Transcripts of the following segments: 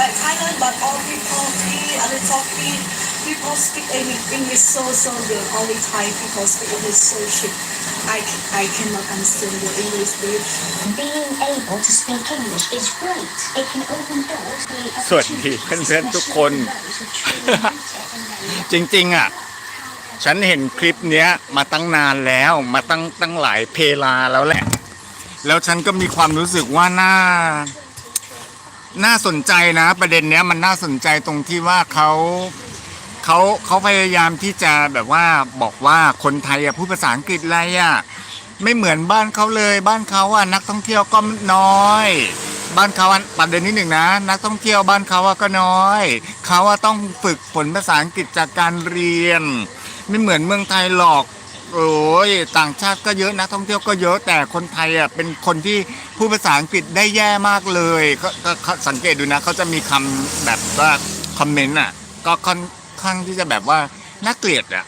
like Thailand, but all people speak other talking. People speak Eng- English so so good. Only Thai people speak English so shit. I c- I cannot understand your English, dude. Being able to speak English is great. It can open doors to สวัสดีเพื่อนๆทุกคน จริงๆอะ ฉันเห็นคลิปเนี้ยมาตั้งนานแล้วมาตั้งตั้งหลายเพลาแล้วแหละ แล้วฉันก็มีความรู้สึกว่าน่า น่าสนใจนะ ประเด็นเนี้ยมันน่าสนใจตรงที่ว่าเขาเขาเขาพยายามที่จะแบบว่าบอกว่าคนไทยอะพูดภาษาอังกฤษอะไรอะไม่เหมือนบ้านเขาเลยบ้านเขาอะนักท่องเที่ยวก็น้อยบ้านเขาอะประเด็นที่หนึ่งนะ นักท่องเที่ยวบ้านเขาอะก็น้อย เขาอะต้องฝึกฝนภาษาอังกฤษจากการเรียน ไม่เหมือนเมืองไทยหรอก โอ้ยต่างชาติก็เยอะนักท่องเที่ยวก็เยอะแต่คนไทยอะเป็นคนที่พูดภาษาอังกฤษได้แย่มากเลยก็ก็ก็สังเกตดูนะเขาจะมีคำแบบว่าคอมเมนต์อะก็ค่อนข้างที่จะแบบว่าน่าเกลียดอะ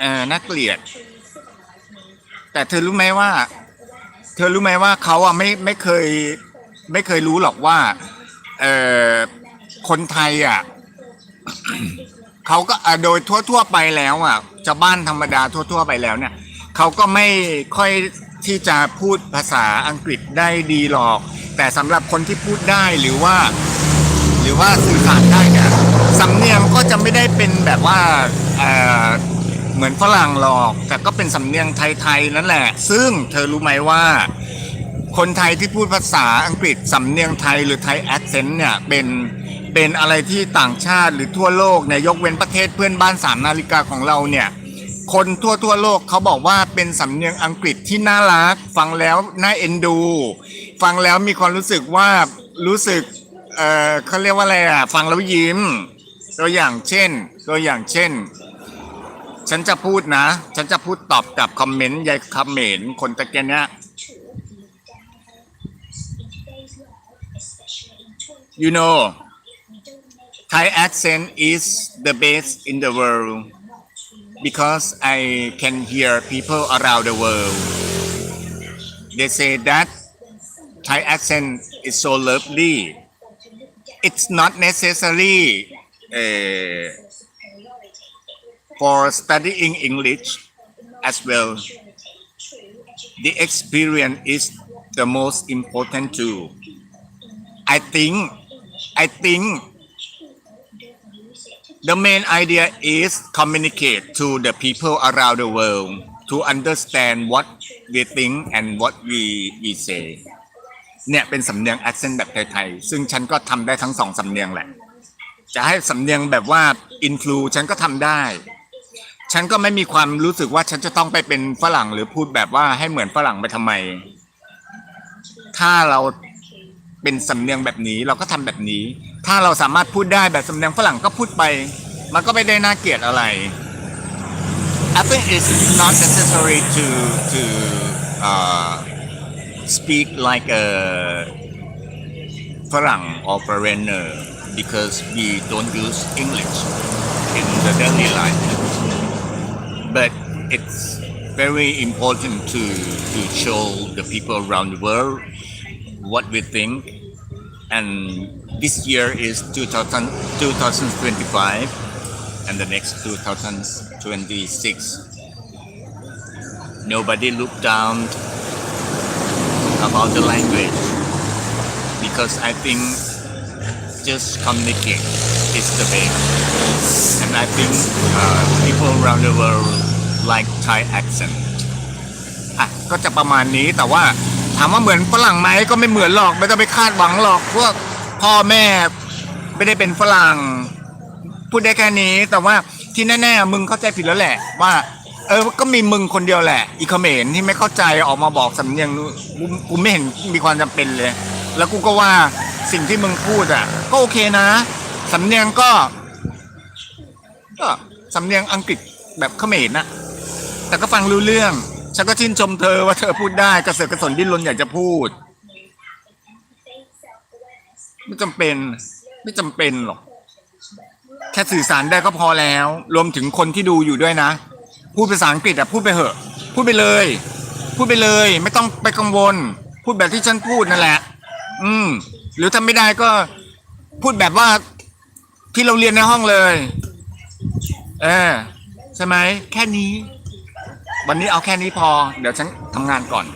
เออน่าเกลียด แต่เธอรู้ไหมว่า เธอรู้ไหมว่าเขาอะไม่ไม่เคย ไม่เคยรู้หรอกว่า เออคนไทยอะ เขาก็อะโดยทั่วๆไปแล้วอะชาวบ้านธรรมดาทั่ว ๆ ไปแล้วเนี่ยเขาก็ไม่ค่อยที่จะพูดภาษาอังกฤษได้ดีหรอก แต่สำหรับคนที่พูดได้หรือว่า หรือว่าสื่อสารได้เนี่ยสำเนียงก็จะไม่ได้เป็นแบบว่าเอ่อเหมือนฝรั่งหรอก แต่ก็เป็นสำเนียงไทยๆนั่นแหละ ซึ่งเธอรู้ไหมว่า คนไทยที่พูดภาษาอังกฤษสำเนียงไทยหรือไทยแอคเซนต์เนี่ยเป็น เป็นอะไรที่ต่างชาติหรือทั่วโลกเนี่ยยกเว้นประเทศเพื่อนบ้านสามนาฬิกาของเราเนี่ยคนทั่วทั่วโลกเขาบอกว่าเป็นสำเนียงอังกฤษที่น่ารัก ฟังแล้วน่าเอ็นดู ฟังแล้วมีความรู้สึกว่ารู้สึกเออเขาเรียกว่าอะไรอะฟังแล้วยิ้ม ตัวอย่างเช่น ตัวอย่างเช่น ฉันจะพูดนะ ฉันจะพูดตอบกับคอมเมนต์ยายคอมเมนต์คนตะเกียนเนี้ย You know, Thai accent is the best in the world because I can hear people around the world. They say that Thai accent is so lovely. It's not necessary uh, for studying English as well. The experience is the most important too. I think I think the main idea is communicate to the people around the world to understand what we think and what we we say เนี่ยเป็นสำเนียง accent แบบไทยๆ ซึ่งฉันก็ทำได้ทั้งสองสำเนียงแหละ จะให้สำเนียงแบบว่า influ ฉันก็ทำได้ ฉันก็ไม่มีความรู้สึกว่าฉันจะต้องไปเป็นฝรั่งหรือพูดแบบว่าให้เหมือนฝรั่งไปทำไม ถ้าเราเป็นสำเนียงแบบนี้เราก็ทำแบบนี้ ถ้าเราสามารถพูดได้แบบสำเนียงฝรั่งก็พูดไป มันก็ไม่ได้น่าเกลียดอะไร I think it's not necessary to to uh, speak like a ฝรั่ง or foreigner because we don't use English in the daily life but it's very important to to show the people around the world what we think and this year is 2000, 2025 and the next 2026 nobody look down about the language because I think just communicate is the best and I think uh, people around the world like Thai accent อ่ะก็จะประมาณนี้แต่ว่า ถามว่าเหมือนฝรั่งไหมก็ไม่เหมือนหรอก ไม่ต้องไปคาดหวังหรอกพวกพ่อแม่ไม่ได้เป็นฝรั่ง พูดได้แค่นี้แต่ว่าที่แน่ๆมึงเข้าใจผิดแล้วแหละ ว่า เออก็มีมึงคนเดียวแหละ อีเขมรที่ไม่เข้าใจออกมาบอกสำเนียงนู้นกูกูไม่เห็นมีความจำเป็นเลย แล้วกูก็ว่าสิ่งที่มึงพูดอะ ก็โอเคนะสำเนียงก็ ก็สำเนียงอังกฤษแบบเขมรนะแต่ก็ฟังรู้เรื่อง ฉันก็ชื่นชมเธอว่าเธอพูดได้กระเสือกกระสนดิ้นรนอยากจะพูด ไม่จำเป็น ไม่จำเป็นหรอกแค่สื่อสารได้ก็พอแล้ว รวมถึงคนที่ดูอยู่ด้วยนะ พูดภาษาอังกฤษอะพูดไปเหอะ พูดไปเลย พูดไปเลย ไม่ต้องไปกังวล พูดแบบที่ฉันพูดนั่นแหละ อืม หรือถ้าไม่ได้ก็พูดแบบว่าที่เราเรียนในห้องเลย เออใช่ไหมแค่นี้ วันนี้เอาแค่นี้พอ เดี๋ยวฉันทำงานก่อน